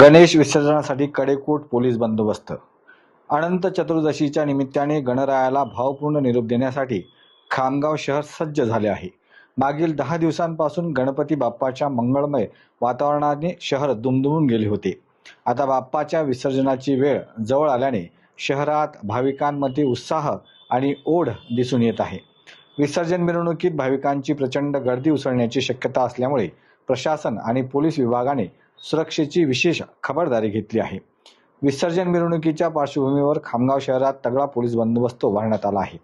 गणेश विसर्जनासाठी कडेकोट पोलीस बंदोबस्त. अनंत चतुर्दशीच्या निमित्ताने गणरायाला भावपूर्ण निरोप देण्यासाठी खामगाव शहर सज्ज झाले आहे. मागील दहा दिवसांपासून गणपती बाप्पाच्या मंगळमय वातावरणाने शहर दुमदुमून गेले होते. आता बाप्पाच्या विसर्जनाची वेळ जवळ आल्याने शहरात भाविकांमध्ये उत्साह आणि ओढ दिसून येत आहे. विसर्जन मिरवणुकीत भाविकांची प्रचंड गर्दी उसळण्याची शक्यता असल्यामुळे प्रशासन आणि पोलीस विभागाने सुरक्षेची विशेष खबरदारी घेतली आहे. विसर्जन मिरवणुकीच्या पार्श्वभूमीवर खामगाव शहरात तगडा पोलीस बंदोबस्त उभारण्यात आला आहे.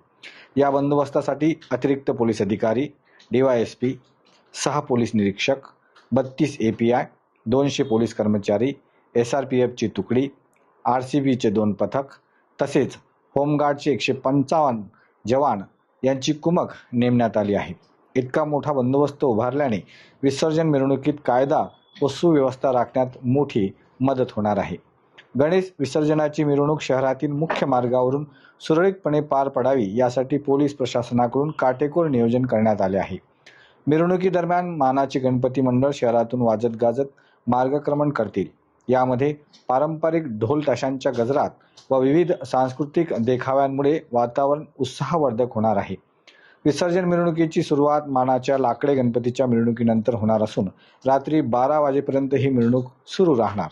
या बंदोबस्तासाठी अतिरिक्त पोलीस अधिकारी डीवायएसपी सहा पोलीस निरीक्षक बत्तीस ए पी आय दोनशे पोलीस कर्मचारी एस आर पी एफची तुकडी आर सी बीचे दोन पथक तसेच होमगार्डचे एकशे पंचावन्न जवान यांची कुमक नेमण्यात आली आहे. इतका मोठा बंदोबस्त उभारल्याने विसर्जन मिरवणुकीत कायदा व सुव्यवस्था राखण्यात मोठी मदत होणार आहे. गणेश विसर्जनाची मिरवणूक शहरातील मुख्य मार्गावरून सुरळीतपणे पार पडावी यासाठी पोलीस प्रशासनाकडून काटेकोर नियोजन करण्यात आले आहे. मिरवणुकीदरम्यान मानाचे गणपती मंडळ शहरातून वाजत गाजत मार्गक्रमण करतील. यामध्ये पारंपरिक ढोल ताशांच्या गजरात व विविध सांस्कृतिक देखाव्यांमुळे वातावरण उत्साहवर्धक होणार आहे. विसर्जन मिरवणुकीची सुरुवात मानाच्या लाकडे गणपतीच्या मिरवणुकीनंतर होणार असून रात्री बारा वाजेपर्यंत ही मिरवणूक सुरू राहणार.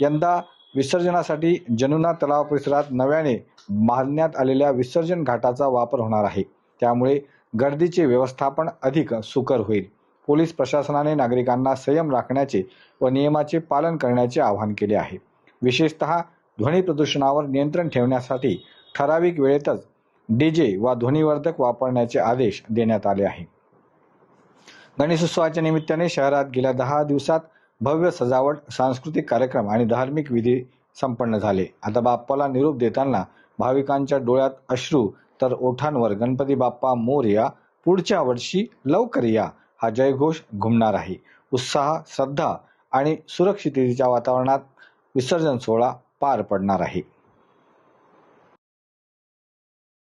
यंदा विसर्जनासाठी जनुना तलाव परिसरात नव्याने बांधण्यात आलेल्या विसर्जन घाटाचा वापर होणार आहे. त्यामुळे गर्दीचे व्यवस्थापन अधिक सुकर होईल. पोलीस प्रशासनाने नागरिकांना संयम राखण्याचे व नियमाचे पालन करण्याचे आवाहन केले आहे. विशेषतः ध्वनी प्रदूषणावर नियंत्रण ठेवण्यासाठी ठराविक वेळेतच डीजे वा ध्वनिवर्धक वापरण्याचे आदेश देण्यात आले आहे. गणेशोत्सवाच्या निमित्ताने शहरात गेल्या दहा दिवसात भव्य सजावट सांस्कृतिक कार्यक्रम आणि धार्मिक विधी संपन्न झाले. आता बाप्पाला निरोप देताना भाविकांच्या डोळ्यात अश्रू तर ओठांवर गणपती बाप्पा मोरया पुढच्या वर्षी लवकर या हा जयघोष घुमणार आहे. उत्साह श्रद्धा आणि सुरक्षिततेच्या वातावरणात विसर्जन सोहळा पार पडणार आहे.